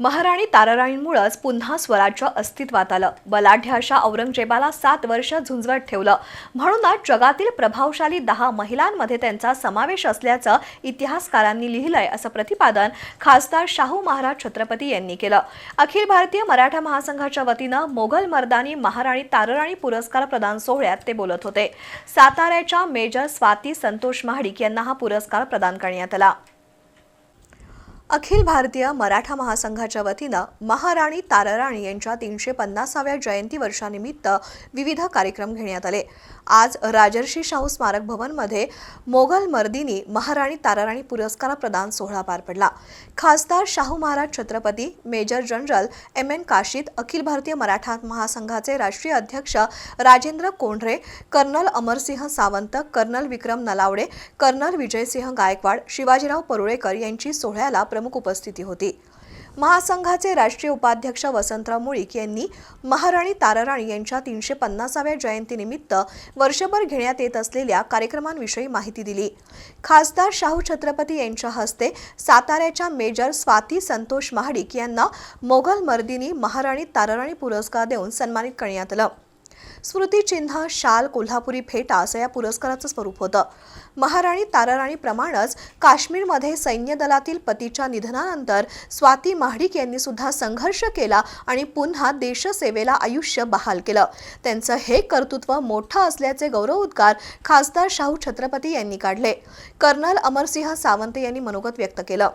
महाराणी ताराराणींमुळंच पुन्हा स्वराज्य अस्तित्वात आलं. बलाढ्य अशा औरंगजेबाला सात वर्ष झुंजवत ठेवलं. म्हणूनच जगातील प्रभावशाली दहा महिलांमध्ये त्यांचा समावेश असल्याचं इतिहासकारांनी लिहिलंय असं प्रतिपादन खासदार शाहू महाराज छत्रपती यांनी केलं. अखिल भारतीय मराठा महासंघाच्या वतीनं मोगल मर्दानी महाराणी ताराराणी पुरस्कार प्रदान सोहळ्यात ते बोलत होते. साताऱ्याच्या मेजर स्वाती संतोष महाडिक यांना हा पुरस्कार प्रदान करण्यात आला. अखिल भारतीय मराठा महासंघाच्या वतीनं महाराणी ताराराणी यांच्या तीनशे पन्नासाव्या जयंती वर्षानिमित्त विविध कार्यक्रम घेण्यात आले. आज राजर्षी शाहू स्मारक भवनमध्ये मोगल मर्दिनी महाराणी ताराराणी पुरस्कार प्रदान सोहळा पार पडला. खासदार Shahu Maharaj Chhatrapati major general M N Kashid Akhil Bharatiya Maratha महासंघाचे राष्ट्रीय अध्यक्ष Rajendra Kondhare colonel Amarsinh Sawant colonel Vikram Nalawade colonel Vijaysinh Gaikwad Shivajirao Parulekar यांची सोहळ्याला प्रमुख उपस्थिती होती. महासंघाचे राष्ट्रीय उपाध्यक्ष वसंतराव मुळीक यांनी महाराणी ताराराणी यांच्या तीनशे पन्नासाव्या जयंतीनिमित्त वर्षभर घेण्यात येत असलेल्या कार्यक्रमांविषयी माहिती दिली. खासदार शाहू छत्रपती यांच्या हस्ते साताऱ्याच्या मेजर स्वाती संतोष महाडिक यांना मोगल मर्दिनी महाराणी ताराराणी पुरस्कार देऊन सन्मानित करण्यात आलं. स्मृतिचिन्ह शाल कोल्हापुरी फेटा असं या पुरस्काराचं स्वरूप होतं. महाराणी ताराराणीप्रमाणेच काश्मीरमध्ये सैन्य दलातील पतीच्या निधनानंतर स्वाती महाडिक यांनी सुद्धा संघर्ष केला आणि पुन्हा देशसेवेला आयुष्य बहाल केलं. त्यांचं हे कर्तृत्व मोठं असल्याचे गौरवोद्गार खासदार शाहू छत्रपती यांनी काढले. कर्नल अमरसिंह सावंत यांनी मनोगत व्यक्त केलं.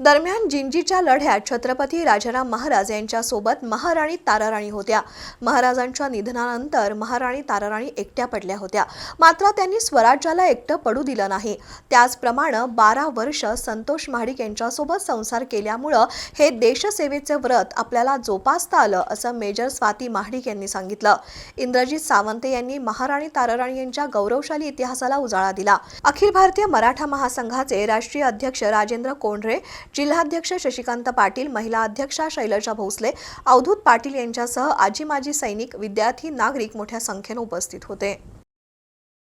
दरम्यान जिंजीच्या लढ्यात छत्रपती राजाराम महाराज यांच्यासोबत महाराणी ताराराणी होत्या. महाराजांच्या निधनानंतर महाराणी ताराराणी एकट्या पडल्या होत्या. मात्र त्यांनी स्वराज्याला एकटं पडू दिलं नाही. त्याचप्रमाणे बारा वर्ष संतोष महाडिक यांच्यासोबत संसार केल्यामुळं हे देशसेवेचे व्रत आपल्याला जोपासता आलं असं मेजर स्वाती महाडिक यांनी सांगितलं. इंद्रजित सावंत यांनी महाराणी ताराराणी यांच्या गौरवशाली इतिहासाला उजाळा दिला. अखिल भारतीय मराठा महासंघाचे राष्ट्रीय अध्यक्ष राजेंद्र कोंढरे जिल्हाध्यक्ष शशिकांत पाटील महिला अध्यक्षा शैलजा भोसले अवधूत पाटील यांच्यासह आजी माजी सैनिक विद्यार्थी नागरिक मोठ्या संख्येनं उपस्थित होते.